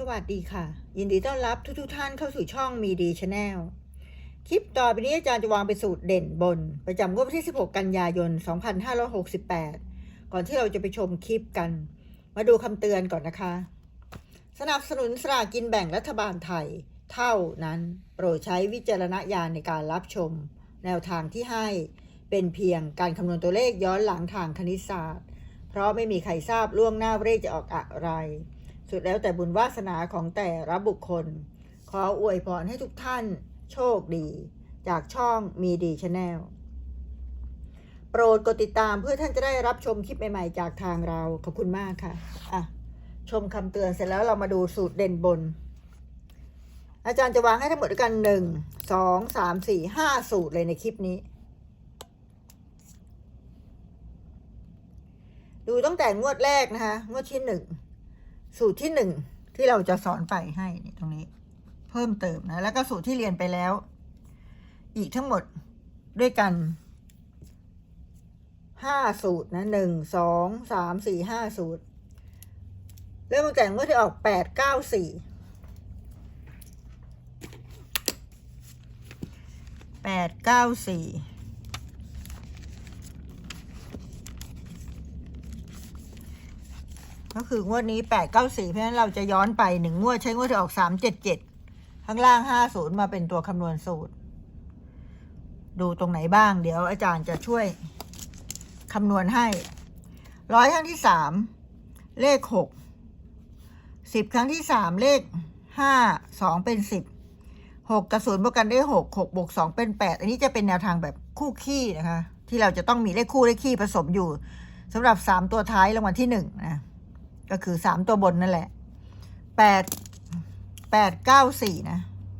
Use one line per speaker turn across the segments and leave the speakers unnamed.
สวัสดีค่ะ ยินดีต้อนรับทุกๆท่านเข้าสู่ช่องมีดีชาแนลคลิปต่อไปนี้อาจารย์จะวางเป็นสูตรเด่นบน ประจำงวดวันที่ 16 กันยายน 2568 ก่อนที่เราจะไปชมคลิปกัน มาดูคำเตือนก่อนนะคะ สนับสนุนสลากกินแบ่งรัฐบาลไทย เท่านั้น โปรดใช้วิจารณญาณในการรับชม แนวทางที่ให้เป็นเพียงการคำนวณตัวเลขย้อนหลังทางคณิตศาสตร์ เพราะไม่มีใครทราบล่วงหน้าว่าเลขจะออกอะไร สุดแล้วแต่บุญวาสนาของแต่ละบุคคล ขออวยพรให้ทุกท่านโชคดี จากช่องมีดีชาแนลโปรดกดติดตามเพื่อท่านจะได้รับชมคลิปใหม่ๆ จากทางเรา ขอบคุณมากค่ะอะ ชมคำเตือนเสร็จแล้วเรามาดูสูตรเด่นบน อาจารย์จะวางให้ทั้งหมดด้วยกันหนึ่งสองสามสี่ห้าสูตรเลยในคลิปนี้ ดูตั้งแต่งวดแรกนะคะ งวดที่หนึ่ง สูตรที่หนึ่งที่เราจะสอนไปให้นี่ตรงนี้ เพิ่มเติมนะ แล้วก็สูตรที่เรียนไปแล้ว อีกทั้งหมดด้วยกันห้าสูตรนะหนึ่งสองสามสี่ห้าสูตร เริ่มตั้งแต่งวดที่ออกแปดเก้าสี่แปดเก้าสี่ ก็คืองวดนี้แปดเก้าสี่เพราะฉะนั้นเราจะย้อนไปหนึ่งงวดใช้งวดที่ออกสามเจ็ดเจ็ดข้างล่างห้าศูนย์มาเป็นตัวคำนวณสูตร ดูตรงไหนบ้าง เดี๋ยวอาจารย์จะช่วยคำนวณให้ร้อยครั้งที่สามเลขหกสิบครั้งที่สามเลขห้าสองเป็นสิบหกกับศูนย์บวกกันได้หกหกบวกสองเป็นแปดอันนี้จะเป็นแนวทางแบบคู่ขี้นะคะ ที่เราจะต้องมีเลขคู่เลขขี้ผสมอยู่สำหรับสามตัวท้ายรางวัลที่หนึ่งนะ ก็คือสามตัวบนนั่นแหละแปดแปดเก้าสี่นะ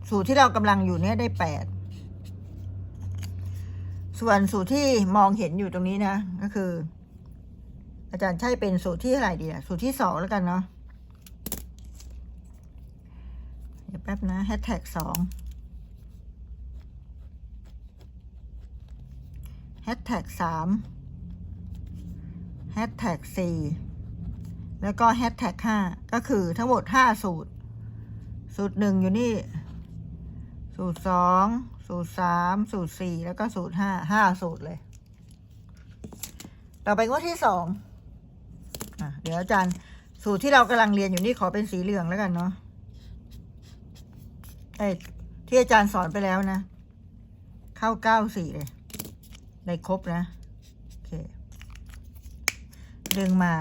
สูตรที่เรากำลังอยู่เนี่ยได้แปดส่วนสูตรที่มองเห็นอยู่ตรงนี้นะ ก็คือ อาจารย์ใช้เป็นสูตรที่เท่าไรดีอะสูตรที่สองแล้วกันเนาะเดี๋ยวแป๊บนะแฮชแท็กสองแฮชแท็กสามแฮชแท็กสี่ แล้วก็แฮชแท็กห้าก็คือทั้งหมดห้าสูตร สูตรหนึ่งอยู่นี่ สูตรสองสูตรสามสูตรสี่แล้วก็สูตรห้าห้าสูตรเลย ต่อไปงวดที่สองอะเดี๋ยวอาจารย์สูตรที่เรากำลังเรียนอยู่นี่ขอเป็นสีเหลืองแล้วกันเนาะไอ้ที่อาจารย์สอนไปแล้วนะ เข้าเก้าสี่เลยได้ครบนะ โอเค ดึงมา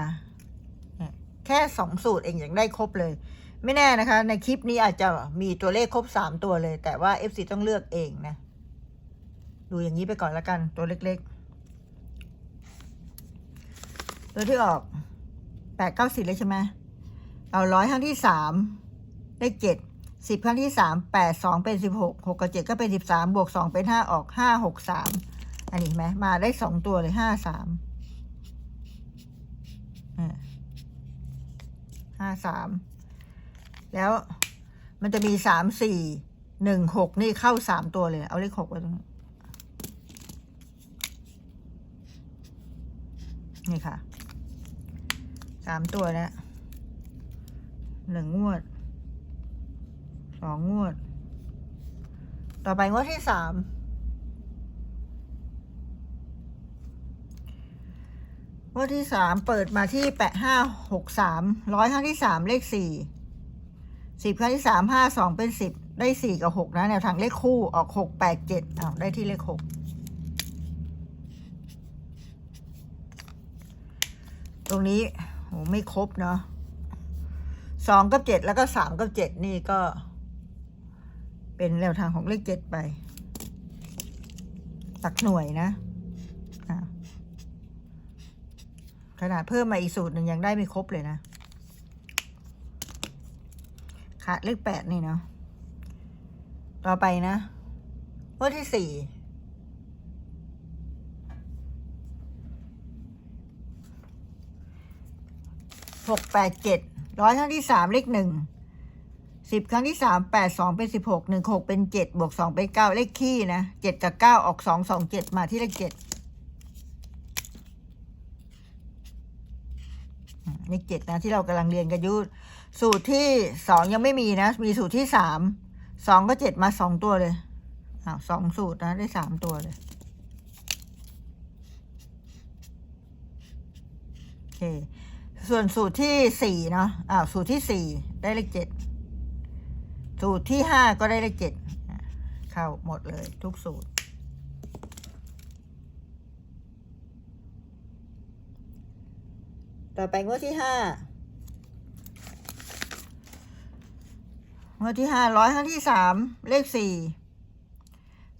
แค่สองสูตรเองยังได้ครบเลย ไม่แน่นะคะ ในคลิปนี้อาจจะมีตัวเลขครบสามตัวเลย แต่ว่า FC ต้องเลือกเองนะ ดูอย่างนี้ไปก่อนละกันตัวเล็กๆ ตัวที่ออกแปดเก้าสิบเลยใช่ไหมเอาร้อยครั้งที่สามได้เจ็ดสิบครั้งที่สามแปดสองเป็นสิบหกหกกับเจ็ดก็เป็นสิบสามบวกสองเป็นห้าออกห้าหกสามอันนี้ไหมมาได้สองตัวเลยห้าสาม ห้าสามแล้วมันจะมีสามสี่หนึ่งหกนี่เข้าสามตัวเลย เอาเลขหกไว้ตรงนี้นี่ค่ะสามตัวนะหนึ่งงวดสองงวด ต่อไปงวดที่สาม งวดที่สามเปิดมาที่แปดห้าหกสามร้อยครั้งที่สามเลขสี่สิบครั้งที่สามห้าสองเป็นสิบได้สี่กับหกนะแนวทางเลขคู่ออกหกแปดเจ็ดอ้าวได้ที่เลขหกตรงนี้โหไม่ครบเนาะสองกับเจ็ดแล้วก็สามกับเจ็ดนี่ก็ เป็นแนวทางของเลขเจ็ดไปตักหน่วยนะอะ ขนาดเพิ่มมาอีกสูตรหนึ่งยังได้ไม่ครบเลยนะขาดเลขแปดนี่เนาะต่อไปนะงวดที่สี่หกแปดเจ็ดร้อยครั้งที่สามเลขหนึ่งสิบครั้งที่สามแปดสองเป็นสิบหกหนึ่งหกเป็นเจ็ดบวกสองเป็นเก้าเลขขี้นะเจ็ดกับเก้าออกสองสองเจ็ดมาที่เลขเจ็ด อืม เลขเจ็ดนะที่เรากำลังเรียนกันอยุสูตรที่สองยังไม่มีนะ มีสูตรที่สามสองก็เจ็ดมาสองตัวเลยอ้าวสองสูตรนะได้สามตัวเลยโอเคส่วนสูตรที่สี่เนาะอ้าวสูตรที่สี่ได้เลขเจ็ดสูตรที่ห้าก็ได้เลขเจ็ดเข้าหมดเลยทุกสูตร ต่อไปงวดที่ห้างวดที่ห้าร้อยครั้งที่สามเลขสี่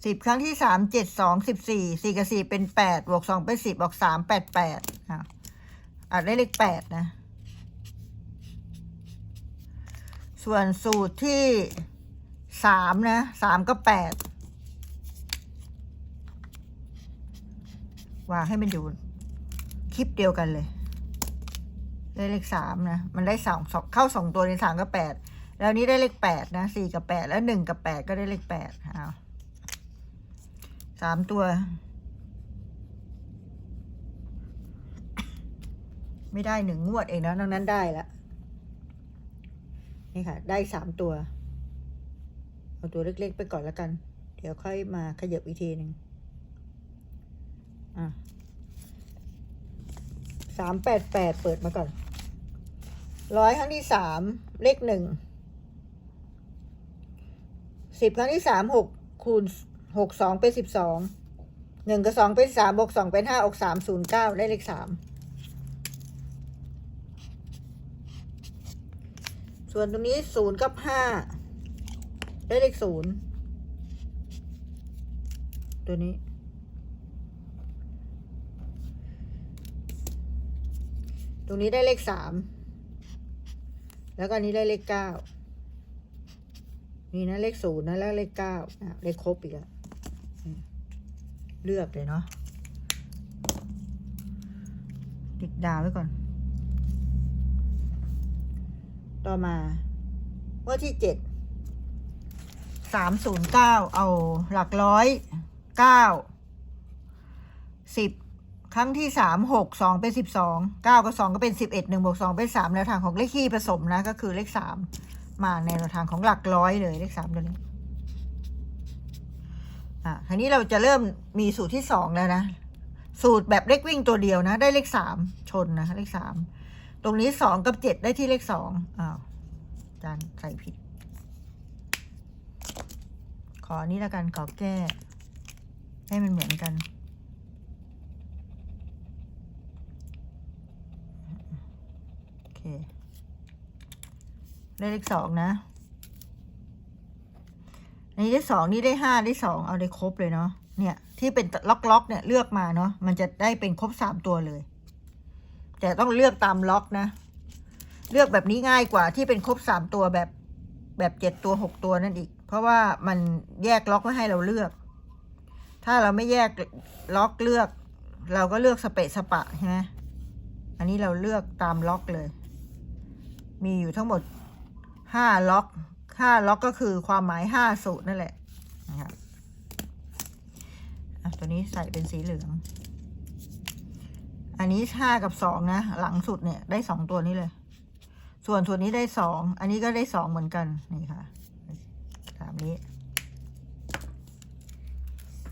สิบครั้งที่สามเจ็ดสองสิบสี่สี่กับสี่เป็นแปดบวกสองเป็นสิบบวกสามแปดแปดอะอะได้เลขแปดนะ ส่วนสูตรที่สามนะสามก็แปดวางให้มันอยู่คลิปเดียวกันเลย ได้เลขสามนะ มันได้สองสองเข้าสองตัวในสามกับแปดแล้วนี้ได้เลขแปดนะสี่กับแปดแล้วหนึ่งกับแปดก็ได้เลขแปดอ้าสามตัว ไม่ได้หนึ่งงวดเองนะดังนั้นได้ละนี่ค่ะ ได้สามตัว เอาตัวเล็กๆไปก่อนแล้วกัน เดี๋ยวค่อยมาขยับอีกทีหนึ่งอะสามแปดแปดเปิดมาก่อน ร้อยครั้งที่สามเลขหนึ่งสิบครั้งที่สามหกคูณหกสองเป็นสิบสองหนึ่งกับสองเป็นสามบวกสองเป็นห้าออกสามศูนย์เก้าได้เลขสามส่วนตรงนี้ศูนย์กับห้าได้เลขศูนย์ตัวนี้ตรงนี้ได้เลขสาม แล้วก็นนี้ได้เลขเก้านี่นะเลขศูนย์นะแล้วเลขเก้าเลขครบอีกแล้วอืมเลือกเลยเนาะติดดาวไว้ก่อน ต่อมาว่าที่เจ็ดสามศูนย์เก้าเอาหลักร้อยเก้าสิบ ครั้งที่สามหกสองเป็นสิบสองเก้ากับสองก็เป็นสิบเอ็ดหนึ่งบวกสองเป็นสามแนวทางของเลขคี่ผสมนะก็คือเลขสามมาในแนวทางของหลักร้อยเลยเลขสามตัวนี้อะทีนี้เราจะเริ่มมีสูตรที่สองแล้วนะ สูตรแบบเลขวิ่งตัวเดียวนะ ได้เลขสามชนนะเลขสามตรงนี้สองกับเจ็ดได้ที่เลขสองอ้าวอาจารย์ใส่ผิด ขออนนี้แล้วกันขอแก้ ให้มันเหมือนกัน โอเค ได้เลขสองนะอันนี้ได้สองนี่ได้ห้าได้สองเอาได้ครบเลยเนาะเนี่ย ที่เป็นล็อกล็อกเนี่ยเลือกมาเนาะมันจะได้เป็นครบสามตัวเลย แต่ต้องเลือกตามล็อกนะ เลือกแบบนี้ง่ายกว่าที่เป็นครบสามตัวแบบแบบเจ็ดตัวหกตัวนั่นอีก เพราะว่ามันแยกล็อกไว้ให้เราเลือก ถ้าเราไม่แยกล็อกเลือก เราก็เลือกสเปะสปะใช่ไหมอันนี้เราเลือกตามล็อกเลย มีอยู่ทั้งหมดห้าล็อกห้าล็อกก็คือความหมายห้าสูตรนั่นแหละนะครับอะตัวนี้ใส่เป็นสีเหลือง อันนี้ห้ากับสองนะ หลังสุดเนี่ยได้สองตัวนี้เลย ส่วนส่วนนี้ได้สอง อันนี้ก็ได้สองเหมือนกัน นี่ค่ะตามนี้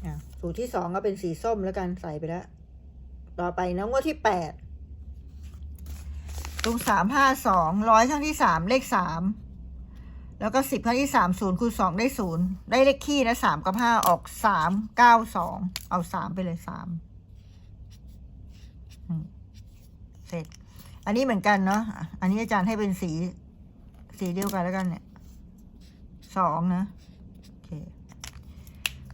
อะสูตรที่สองก็เป็นสีส้มแล้วกันใส่ไปแล้ว ต่อไปนะงวดที่แปด ตรงสามห้าสองร้อยครั้งที่สามเลขสามแล้วก็สิบครั้งที่สามศูนย์คูณสองได้ศูนย์ได้เลขคี่นะสามกับห้าออกสามเก้าสองเอาสามไปเลยสามเสร็จ อันนี้เหมือนกันเนาะอันนี้อาจารย์ให้เป็นสี สีเดียวกันแล้วกันเนี่ยสองนะโอเค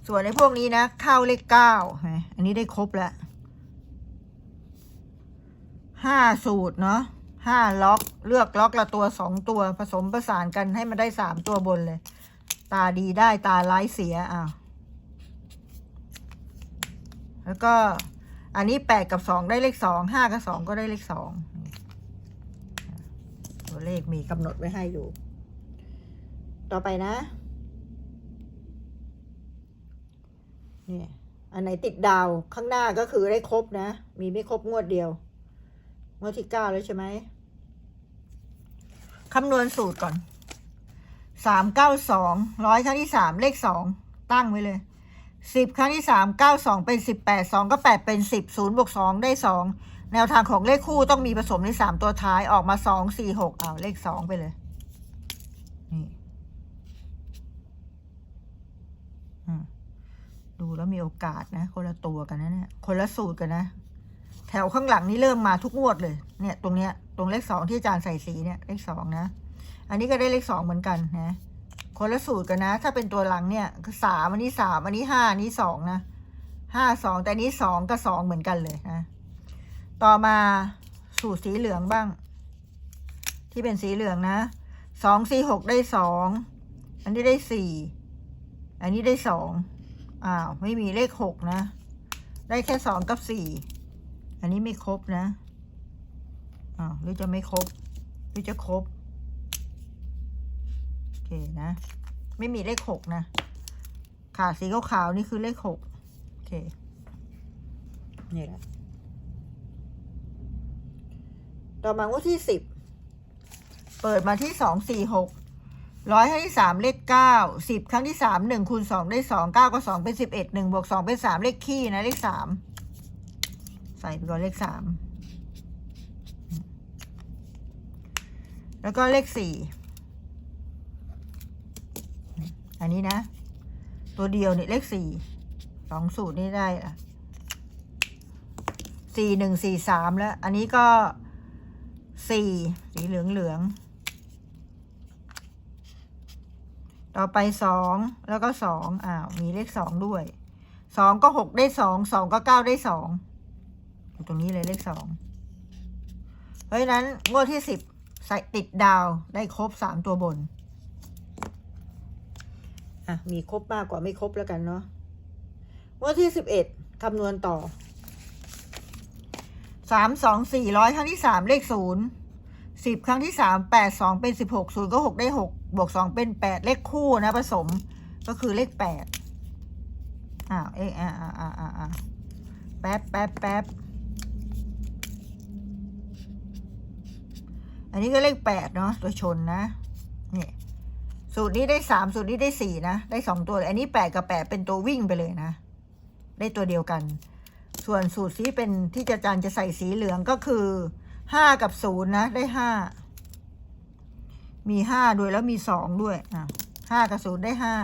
ส่วนในพวกนี้นะเข้าเลขเก้าเห็นไหมอันนี้ได้ครบแล้วห้าสูตรเนาะ ห้าล็อกเลือกล็อกละตัวสองตัวผสมประสานกันให้มันได้สามตัวบนเลย ตาดีได้ตาร้ายเสียอ้าวแล้วก็อันนี้แปดกับสองได้เลขสองห้ากับสองก็ได้เลขสองตัวเลขมีกำหนดไว้ให้อยู่ ต่อไปนะเนี่ยอันไหนติดดาวข้างหน้าก็คือได้ครบนะ มีไม่ครบงวดเดียว งวดที่เก้าแล้วใช่ไหมคำนวณสูตรก่อนสามเก้าสองร้อยครั้งที่สามเลขสองตั้งไว้เลยสิบครั้งที่สามเก้าสองเป็นสิบแปดสองก็แปดเป็นสิบศูนย์บวกสองได้สองแนวทางของเลขคู่ต้องมีผสมในสามตัวท้ายออกมาสองสี่หกเอาเลขสองไปเลยนี่ดูแล้วมีโอกาสนะ คนละตัวกันนะเนี่ยคนละสูตรกันนะ แถวข้างหลังนี่เริ่มมาทุกงวดเลย เนี่ย ตรงเนี้ย ตรงเลขสองที่อาจารย์ใส่สีเนี่ย เลขสองนะ อันนี้ก็ได้เลขสองเหมือนกันนะ คนละสูตรกันนะ ถ้าเป็นตัวหลังเนี่ยสามอันนี้สามอันนี้ห้าอันนี้สองนะห้าสองแต่อันนี้สองกับสองเหมือนกันเลยนะ ต่อมาสูตรสีเหลืองบ้าง ที่เป็นสีเหลืองนะสองสี่หกได้สองอันนี้ได้สี่อันนี้ได้สองอ้าวไม่มีเลขหกนะ ได้แค่สองกับสี่ อันนี้ไม่ครบนะอ้าวหรือจะไม่ครบ หรือจะครบ โอเคนะ ไม่มีเลขหกนะ ขาดสีขาวๆนี่คือเลขหกโอเค นี่แหละ ต่อมางวดที่สิบ เปิดมาที่สองสี่หกร้อยครั้งที่สามเลขเก้าสิบครั้งที่สามหนึ่งคูณสองได้สองเก้าก็สองเป็นสิบเอ็ดหนึ่งบวกสองเป็นสามเลขขี้นะเลขสาม ใส่ไปก่อนเลขสามแล้วก็เลขสี่อันนี้นะ ตัวเดียวเนี่ยเลขสี่สองสูตรนี่ได้อะสี่หนึ่งสี่สามแล้ว อันนี้ก็สี่สีเหลืองเหลือง ต่อไปสองแล้วก็สองอ้าว มีเลขสองด้วยสองก็หกได้สองสองก็เก้าได้สอง อยู่ตรงนี้เลยเลขสองเพราะฉะนั้นงวดที่สิบใส่ติดดาวได้ครบสามตัวบน อะ มีครบมากกว่าไม่ครบแล้วกันเนาะงวดที่สิบเอ็ดคำนวณต่อสามสองสี่ร้อยครั้งที่สามเลขศูนย์สิบครั้งที่สามแปดสองเป็นสิบหกศูนย์ก็หกได้หกบวกสองเป็นแปดเลขคู่นะผสมก็คือเลขแปดอ้าวเอ๊ะอ่าอ่าอ่าอ่าอ่าแป๊บแป๊บแป๊บ อันนี้ก็เลขแปดเนาะตัวชนนะนี่สูตรนี้ได้สามสูตรนี้ได้สี่นะ ได้สองตัวเลยอันนี้แปดกับแปดเป็นตัววิ่งไปเลยนะ ได้ตัวเดียวกัน ส่วนสูตรสีเป็นที่จะจานจะใส่สีเหลืองก็คือห้ากับศูนย์นะ ได้ห้ามีห้าด้วยแล้วมีสองด้วยอะห้ากับศูนย์ได้ห้า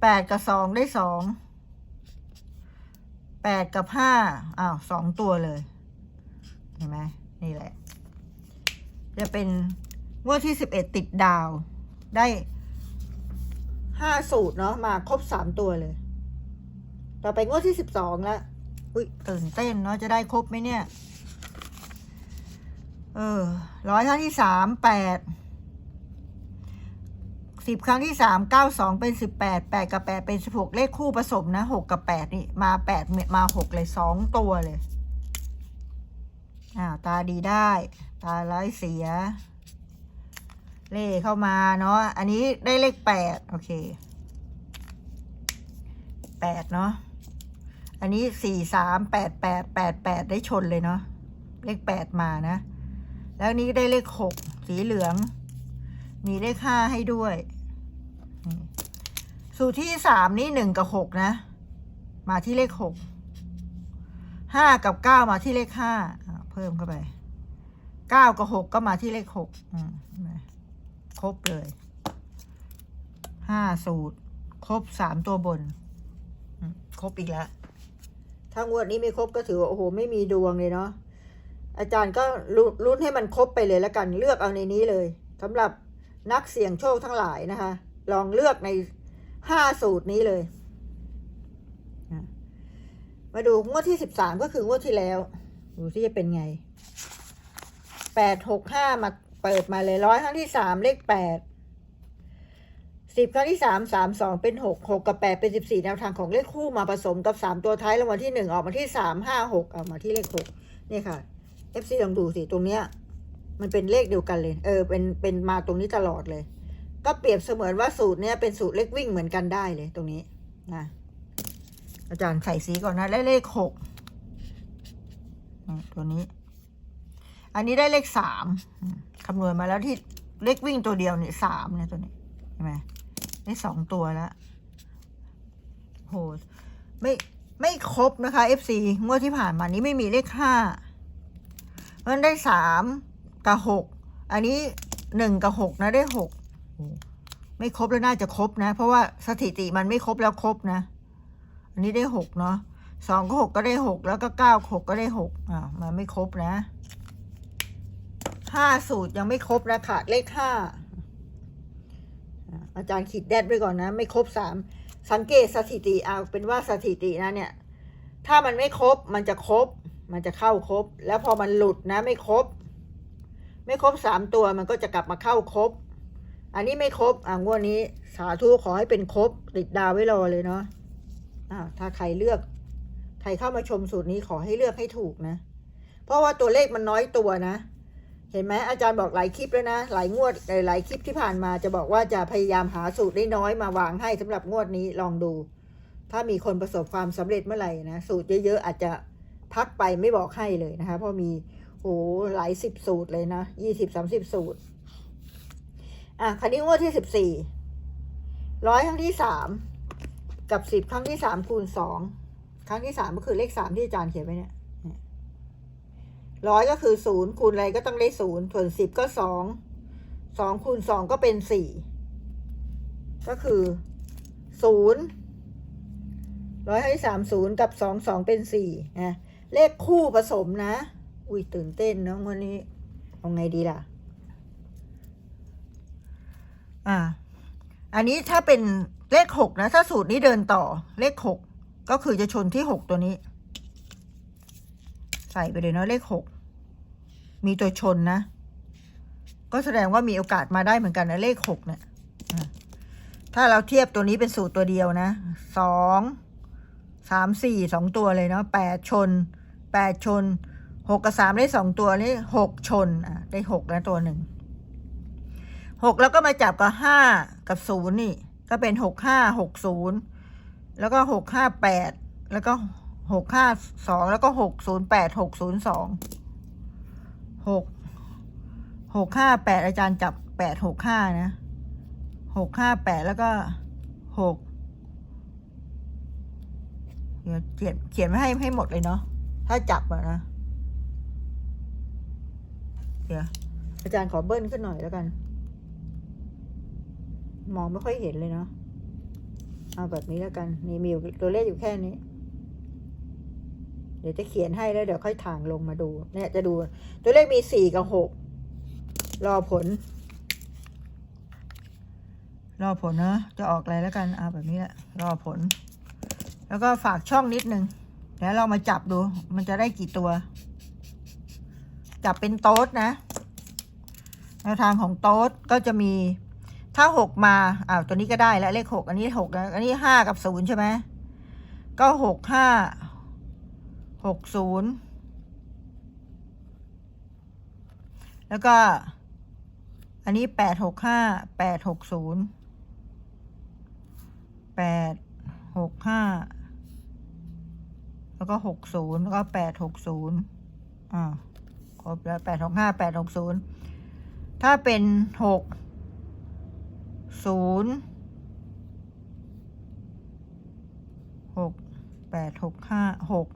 แปดกับสองได้สองแปดกับห้าอ้าวสองตัวเลย เห็นไหมนี่แหละ จะเป็นงวดที่สิบเอ็ดติดดาว ได้ห้าสูตรเนาะมาครบสามตัวเลย ต่อไปงวดที่สิบสองแล้วอุ้ยตื่นเต้นเนาะจะได้ครบไหมเนี่ย เออร้อยครั้งที่สามแปดสิบครั้งที่สามเก้าสองเป็นสิบแปดแปดกับแปดเป็นสิบหกเลขคู่ผสมนะหกกับแปดนี่มาแปดมาหกเลยสองตัวเลย อ่าวตาดีได้ ตาร้ายเสีย เลขเข้ามาเนาะ อันนี้ได้เลขแปดโอเคแปดเนาะ อันนี้สี่สามแปดแปดแปดแปดได้ชนเลยเนาะ เลขแปดมานะ แล้วนี้ได้เลขหกสีเหลือง มีเลขห้าให้ด้วย สูตรที่สามนี่หนึ่งกับหกนะ มาที่เลขหกห้ากับเก้ามาที่เลขห้าเพิ่มเข้าไป เก้ากับหกก็มาที่เลขหกครบเลยห้าสูตร ครบสามตัวบน ครบอีกแล้วถ้างวดนี้ไม่ครบก็ถือว่าโอ้โหไม่มีดวงเลยเนาะอาจารย์ก็รุลุ้นให้มันครบไปเลยแล้วกัน เลือกเอาในนี้เลยสำหรับนักเสี่ยงโชคทั้งหลายนะคะ ลองเลือกในห้าสูตรนี้เลย มาดูงวดที่สิบสามก็คืองวดที่แล้ว ดูที่จะเป็นไง แปดหกห้ามาเปิดมาเลยร้อยครั้งที่สามเลขแปดสิบครั้งที่สามสามสองเป็นหกหกกับแปดเป็นสิบสี่แนวทางของเลขคู่มาผสมกับสามตัวท้ายรางวัลที่หนึ่งออกมาที่สามห้าหกเอามาที่เลขหกนี่ค่ะ FC ลองดูสิตรงเนี้ย มันเป็นเลขเดียวกันเลย เออเป็นเป็นมาตรงนี้ตลอดเลย ก็เปรียบเสมือนว่าสูตรเนี้ยเป็นสูตรเลขวิ่งเหมือนกันได้เลยตรงนี้นะอาจารย์ใส่สีก่อนนะและเลขหกตัวนี้ อันนี้ได้เลขสามคำนวณมาแล้วที่เลขวิ่งตัวเดียวเนี่ยสามเนี่ยตัวนี้เห็นไหมได้สองตัวแล้วโหไม่ไม่ครบนะคะ FC งวดที่ผ่านมานี้ไม่มีเลขห้าเพราะฉะนั้นได้สามกับหกอันนี้หนึ่งกับหกนะได้หกไม่ครบแล้วน่าจะครบนะ เพราะว่าสถิติมันไม่ครบแล้วครบนะ อันนี้ได้หกเนาะสองก็หกก็ได้หกแล้วก็เก้าหกก็ได้หกอ่ามันไม่ครบนะ ห้าสูตรยังไม่ครบนะขาดเลขห้าอาอาจารย์ขีดแดดไว้ก่อนนะ ไม่ครบสามสังเกตสถิติเอาเป็นว่าสถิตินะเนี่ย ถ้ามันไม่ครบมันจะครบ มันจะเข้าครบ แล้วพอมันหลุดนะ ไม่ครบ ไม่ครบสามตัวมันก็จะกลับมาเข้าครบ อันนี้ไม่ครบอ่างวดนี้สาธุขอให้เป็นครบ ติดดาวไว้รอเลยเนาะอ่าถ้าใครเลือก ใครเข้ามาชมสูตรนี้ขอให้เลือกให้ถูกนะ เพราะว่าตัวเลขมันน้อยตัวนะ เห็นไหมอาจารย์บอกหลายคลิปแล้วนะ หลายงวดเอ่อหลายคลิปที่ผ่านมาจะบอกว่าจะพยายามหาสูตรได้น้อยมาวางให้สำหรับงวดนี้ลองดู ถ้ามีคนประสบความสำเร็จเมื่อไหร่นะสูตรเยอะๆอาจจะพักไปไม่บอกให้เลยนะคะ เพราะมีโอ้หลายสิบสูตรเลยนะยี่สิบสามสิบสูตร อะคันนี้งวดที่สิบสี่ร้อยครั้งที่สามกับสิบครั้งที่สามคูณสองครั้งที่สามก็คือเลขสามที่อาจารย์เขียนไว้เนี่ย ร้อยก็คือศูนย์คูณอะไรก็ต้องได้ศูนย์ส่วนสิบก็สองสองคูณสองก็เป็นสี่ก็คือศูนย์ร้อยให้สามศูนย์กับสองสองเป็นสี่นะเลขคู่ผสมนะ อุ้ยตื่นเต้นเนาะวันนี้เอาไงดีล่ะ อ่า อันนี้ถ้าเป็นเลขหกนะ ถ้าสูตรนี้เดินต่อเลขหกก็คือจะชนที่หกตัวนี้ ส่ไปเลยเนาะเลขหกมีตัวชนนะ ก็แสดงว่ามีโอกาสมาได้เหมือนกันนะเลขหกเนี่ยถ้าเราเทียบตัวนี้เป็นสูตรตัวเดียวนะสองสามสี่สองตัวเลยเนาะแปดชนแปดชนหกกับสามได้สองตัวนี่หกชนอะได้หกแล้วตัวหนึ่งหกแล้วก็มาจับกับห้ากับศูนย์นี่ ก็เป็นหกห้าหกศูนย์แล้วก็หกห้าแปดแล้วก็ หกห้าสองแล้วก็หกศูนย์แปดหกศูนย์สองหกหกห้าแปดอาจารย์จับแปดหกห้านะหกห้าแปดแล้วก็หกเดี๋ยวเขียนเขียนไว้ให้ให้หมดเลยเนาะถ้าจับอะนะเดี๋ยวอาจารย์ขอเบิ้ลขึ้นหน่อยแล้วกัน มองไม่ค่อยเห็นเลยเนาะเอาแบบนี้แล้วกันนี่มีตัวเลขอยู่แค่นี้ ดี๋ยวจะเขียนให้แล้วเดี๋ยวค่อยถ่างลงมาดู เนี่ยจะดู ตัวเลขมีสี่กับหกรอผล รอผลนะจะออกอะไรแล้วกันเอาแบบนี้แหละรอผล แล้วก็ฝากช่องนิดนึงเดี๋ยวเรามาจับดู มันจะได้กี่ตัว จับเป็นโต๊ดนะแนวทางของโต๊ดก็จะมีถ้าหกมาอ้าวตัวนี้ก็ได้แล้วเลขหกอันนี้หกอันนี้ห้ากับศูนย์ใช่ไหมก็หกห้า หกศูนย์แล้วก็ อันนี้แปดหกห้าแปดหกศูนย์แปดหกห้าแล้วก็หกศูนย์แล้วก็แปดหกศูนย์อ่าครบแล้วแปดหกห้าแปดหกศูนย์ถ้าเป็นหกศูนย์หกแปดหกห้าหก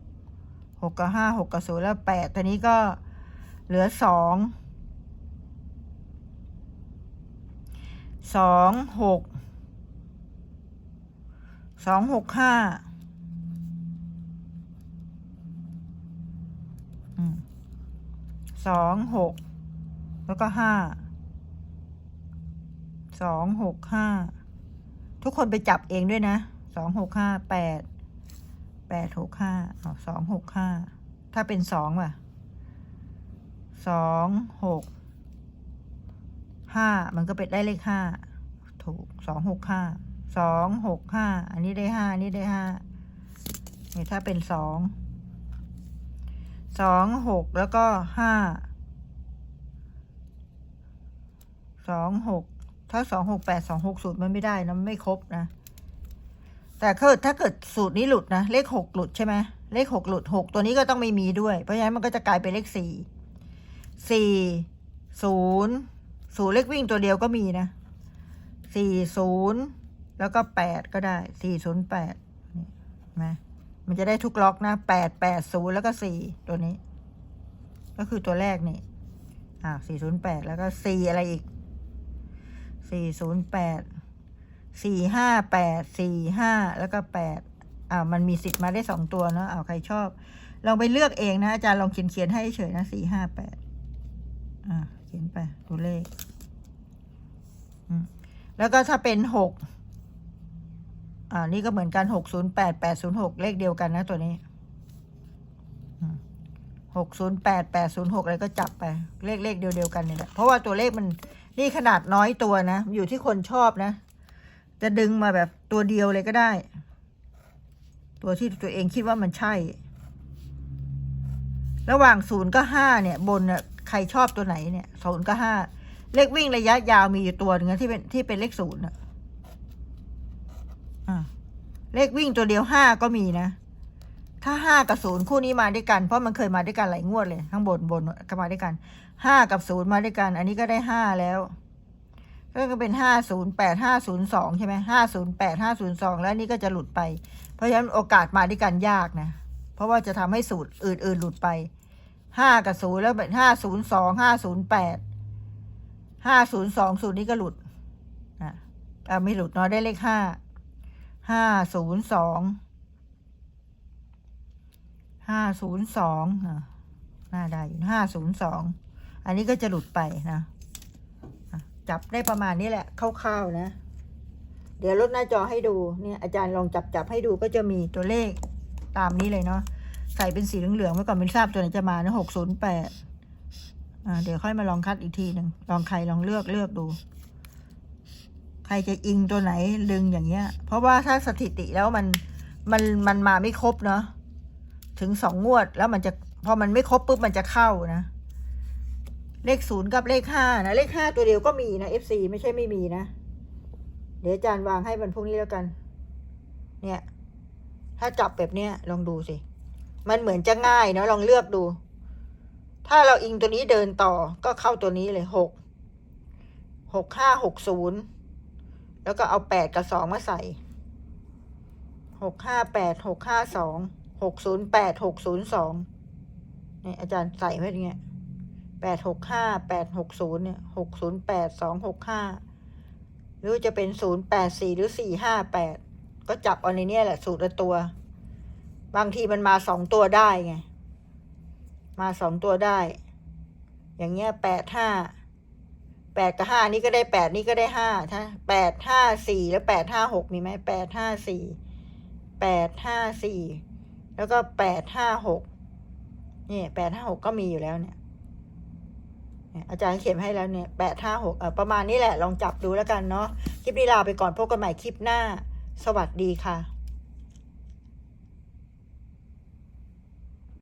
หกกับห้าหกกับศูนย์แล้วแปดตัวนี้ก็เหลือสองสองหกสองหกห้าสองหกแล้วก็ห้าสองหกห้าทุกคนไปจับเองด้วยนะสองหกห้าแปด แปดหกห้าเอาสองหกห้าถ้าเป็นสองว่ะสองหกห้ามันก็เป็นได้เลขห้าถูกสองหกห้าสองหกห้าอันนี้ได้ห้าอันนี้ได้ห้านี่ถ้าเป็นสองสองหกแล้วก็ห้าสองหกถ้าสองหกแปดสองหกศูนย์มันไม่ได้นะไม่ครบนะ แต่เถ้าเกิดสูตรนี้หลุดนะ เลขหกหลุดใช่ไหมเลขหกหลุดหกตัวนี้ก็ต้องไม่มีด้วย เพราะฉะนั้นมันก็จะกลายเป็นเลขสี่สี่ศูนย์ศูนย์เลขวิ่งตัวเดียวก็มีนะสี่ศูนย์แล้วก็แปดก็ได้สี่ศูนย์แปดนี่เห็นไหมมันจะได้ทุกล็อกนะแปดแปดศูนย์แล้วก็สี่ตัวนี้ ก็คือตัวแรกนี่อ่าสี่ศูนย์แปดแล้วก็สี่อะไรอีกสี่ศูนย์แปด สี่ห้าแปดสี่ห้าแล้วก็แปดอ่ามันมีสิทธิ์มาได้สองตัวเนาะอ้าใครชอบ ลองไปเลือกเองนะอาจารย์ลองเขียนเขียนให้เฉยนะสี่ห้าแปดอ่าเขียนไปตัวเลขแล้วก็ถ้าเป็นหกอ่านี่ก็เหมือนกันหกศูนย์แปดแปดศูนย์หกเลขเดียวกันนะตัวนี้หกศูนย์แปดแปดศูนย์หกอะไรก็จับไป เลขเลขเดียวเดียวกันเนี่ยแหละเพราะว่าตัวเลขมันนี่ขนาดน้อยตัวนะ อยู่ที่คนชอบนะ จะดึงมาแบบตัวเดียวเลยก็ได้ ตัวที่ตัวเองคิดว่ามันใช่ ระหว่างศูนย์ก็ห้าเนี่ย บนเนี่ยใครชอบตัวไหนเนี่ยศูนย์ก็ห้าเลขวิ่งระยะยาวมีอยู่ตัวหนึงที่เป็นที่เป็นเลขศูนย์อะอะเลขวิ่งตัวเดียวห้าก็มีนะ ถ้าห้ากับศูนย์คู่นี้มาด้วยกัน เพราะมันเคยมาด้วยกันหลายงวดเลยทั้งบนบนก็มาด้วยกันห้ากับศูนย์มาด้วยกัน อันนี้ก็ได้ห้าแล้ว ก็เป็นห้าศูนย์แปดห้าศูนย์สองใช่ไหมห้าศูนย์แปดห้าศูนย์สองแล้วนี่ก็จะหลุดไป เพราะฉะนั้นโอกาสมาด้วยกันยากนะ เพราะว่าจะทำให้สูตรอื่น ๆ หลุดไปห้ากับศูนย์แล้วเป็นห้าศูนย์สองห้าศูนย์แปดห้าศูนย์สองศูนย์นี้ก็หลุดอะอ่าไม่หลุดเนาะได้เลขห้าห้าศูนย์สองห้าศูนย์สองน่าได้อยู่ห้าศูนย์สองอันนี้ก็จะหลุดไปนะ จับได้ประมาณนี้แหละคร่าวๆนะ เดี๋ยวลดหน้าจอให้ดูเนี่ยอาจารย์ลองจับจับให้ดูก็จะมีตัวเลขตามนี้เลยเนาะใส่เป็นสีเหลืองๆไว้ก่อนไม่ทราบตัวไหนจะมานะหกศูนย์แปดอ่าเดี๋ยวค่อยมาลองคัดอีกทีหนึ่งลองใครลองเลือกเลือกดู ใครจะอิงตัวไหนดึงอย่างเงี้ย เพราะว่าถ้าสถิติแล้วมันมันมันมาไม่ครบเนาะถึงสองงวดแล้วมันจะพอมันไม่ครบปุ๊บมันจะเข้านะ เลขศูนย์กับเลขห้านะเลขห้าตัวเดียวก็มีนะ FC ไม่ใช่ไม่มีนะ เดี๋ยวอาจารย์วางให้มันพวกนี้แล้วกัน เนี่ย ถ้าจับแบบเนี้ยลองดูสิ มันเหมือนจะง่ายเนาะลองเลือกดู ถ้าเราอิงตัวนี้เดินต่อก็เข้าตัวนี้เลยหกหกห้าหกศูนย์แล้วก็เอาแปดกับสองมาใส่หกห้าแปดหกห้าสองหกศูนย์แปดหกศูนย์สองเนี่ยอาจารย์ใส่ไว้อย่างเงี้ย แปดหกห้าแปดหกศูนย์เนี่ยหกศูนย์แปดสองหกห้าหรือจะเป็นศูนย์แปดสี่หรือสี่ห้าแปดก็จับเอาในเนี้ยแหละสูตรละตัว บางทีมันมาสองตัวได้ไง มาสองตัวได้ อย่างเงี้ยแปดห้าแปดกับห้านี่ก็ได้แปดนี่ก็ได้ห้าถ้าแปดห้าสี่แล้วแปดห้าหกมีไหมแปดห้าสี่แปดห้าสี่แล้วก็แปดห้าหกนี่แปดห้าหกก็มีอยู่แล้วเนี่ย อาจารย์เขียนให้แล้วเนี่ยแปดห้าหกประมาณนี้แหละลองจับดูแล้วกันเนาะคลิปนี้ลาไปก่อนพบกันใหม่คลิปหน้า สวัสดีค่ะ